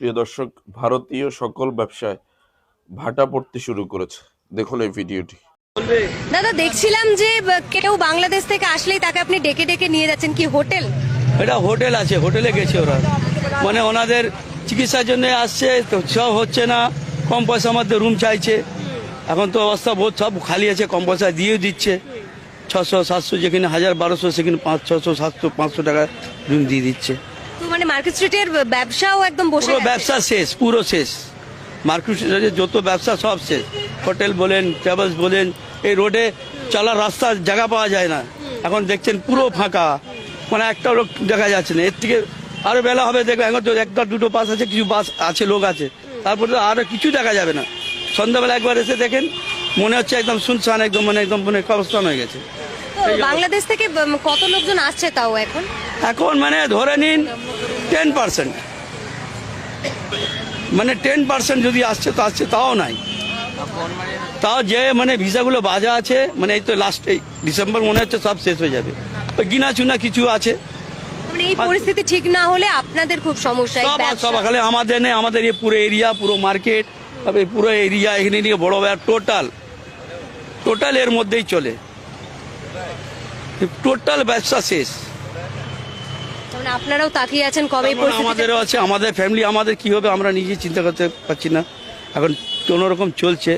প্রিয় দর্শক ভারতীয় সকল ব্যবসায় ভাটা পড়তে শুরু করেছে। দেখুন এই ভিডিওটি। দাদা দেখছিলাম যে কেউ বাংলাদেশ থেকে আসলেই তাকে আপনি ডেকে ডেকে নিয়ে যাচ্ছেন কি হোটেল? এটা হোটেল আছে হোটেলে গেছে ওরা। মানে ওনাদের চিকিৎসার জন্য আসছে তো সব হচ্ছে না কম পয়সার মধ্যে রুম চাইছে। এখন তো অবস্থা বহুত সব খালি আছে কম পয়সা দিয়েও দিচ্ছে। ছশো সাতশো যেখানে হাজার বারোশো সেখানে পাঁচ ছশো সাতশো পাঁচশো টাকা রুম দিয়ে দিচ্ছে। তো মানে মার্কেট স্ট্রিটের ব্যবসাও একদম বসে পুরো ব্যবসা শেষ পুরো শেষ। মার্কেট যত ব্যবসা সব শেষ। হোটেল বলেন ট্রাভেলস বলেন এই রোডে চলার রাস্তার জায়গা পাওয়া যায় না। এখন দেখছেন পুরো ফাঁকা। মানে একটা লোক দেখা যাচ্ছে না। এর থেকে আরও বেলা হবে দেখবে এখন তো একটা দুটো বাস আছে কিছু বাস আছে লোক আছে। তারপরে তো আরও কিছু দেখা যাবে না। সন্ধ্যাবেলা একবার এসে দেখেন মনে হচ্ছে একদম শুনশান একদম মানে একদম মানে কবস্থান হয়ে গেছে। বাংলাদেশ থেকে কত লোকজন আসছে তাও এখন? এখন মানে ধরে নিন টেন পার্সেন্ট মানে টেন পার্সেন্ট যদি আসছে তো আসছে তাও নাই। তাও যে মানে ভিসাগুলো বাজা আছে মানে এই তো লাস্ট এই ডিসেম্বর মনে হচ্ছে সব শেষ হয়ে যাবে। ওই গিনা চুনা কিছু আছে। মানে এই পরিস্থিতি ঠিক না হলে আপনাদের খুব সমস্যা সব খালি আমাদের নেই আমাদের এই পুরো এরিয়া পুরো মার্কেট এই পুরো এরিয়া এখানে নিয়ে বড় টোটাল টোটাল এর মধ্যেই চলে। টোটাল ব্যবসা শেষ। মানে আপনারাও তাকিয়ে আছেন কবে এই পরিস্থিতি আমাদেরও আছে আমাদের ফ্যামিলি আমাদের কি হবে আমরা নিজে চিন্তা করতে পারছি না। এখন কোনো রকম চলছে।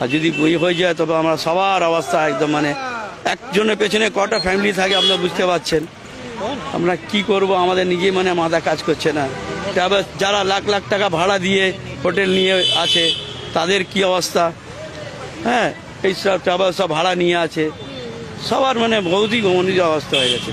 আর যদি বই হয়ে যায় তবে আমরা সবার অবস্থা একদম মানে একজনের পেছনে কটা ফ্যামিলি থাকে আপনারা বুঝতে পারছেন। আমরা কি করব আমাদের নিজে মানে মাথা কাজ করছে না। তারপর যারা লাখ লাখ টাকা ভাড়া দিয়ে হোটেল নিয়ে আছে তাদের কি অবস্থা? হ্যাঁ এই সব ট্রাভেল সব ভাড়া নিয়ে আছে। সবার মানে গমনীয় অবস্থা হয়ে গেছে।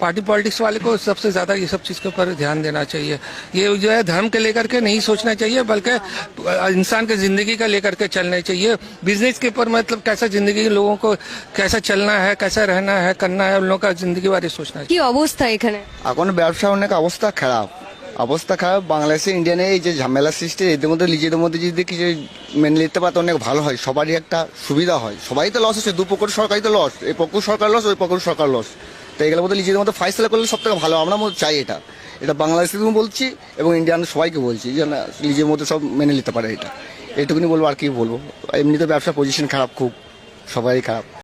पार्टी पॉलिटिक्स वाले को सबसे ज्यादा ये सब चीज के ऊपर ध्यान देना चाहिए ये जो है धर्म के लेकर के नहीं सोचना चाहिए बल्कि इंसान के जिंदगी का लेकर के चलना चाहिए बिजनेस के ऊपर मतलब कैसा जिंदगी लोगों को कैसा चलना है कैसा रहना है करना है उन लोगों का जिंदगी बारे सोचना चाहिए কি অবস্থা এখানে এখন ব্যবসা অনেক অবস্থা খারাপ অবস্থা খারাপ বাংলাদেশে ইন্ডিয়ানে এই যে ঝামেলা সৃষ্টি এদের মধ্যে নিজেদের মধ্যে যদি কিছু মেনে নিতে পারতো অনেক ভালো হয় সবারই একটা সুবিধা হয় সবাই তো লস হচ্ছে দু পক্ষ সরকারই তো লস এই পক্ষ সরকার লস ওই পক্ষ সরকার লস তো এগুলোর মধ্যে নিজেদের মধ্যে ফাইসলা করলে সব থেকে ভালো। আমরা চাই এটা। এটা বাংলাদেশে বলছি এবং ইন্ডিয়ান সবাইকে বলছি যে না, নিজের মধ্যে সব মেনে নিতে পারে এটা। এটুকুনি বলব, আর কি বলব। এমনিতে ব্যবসা পজিশন খারাপ খুব সবাই খারাপ।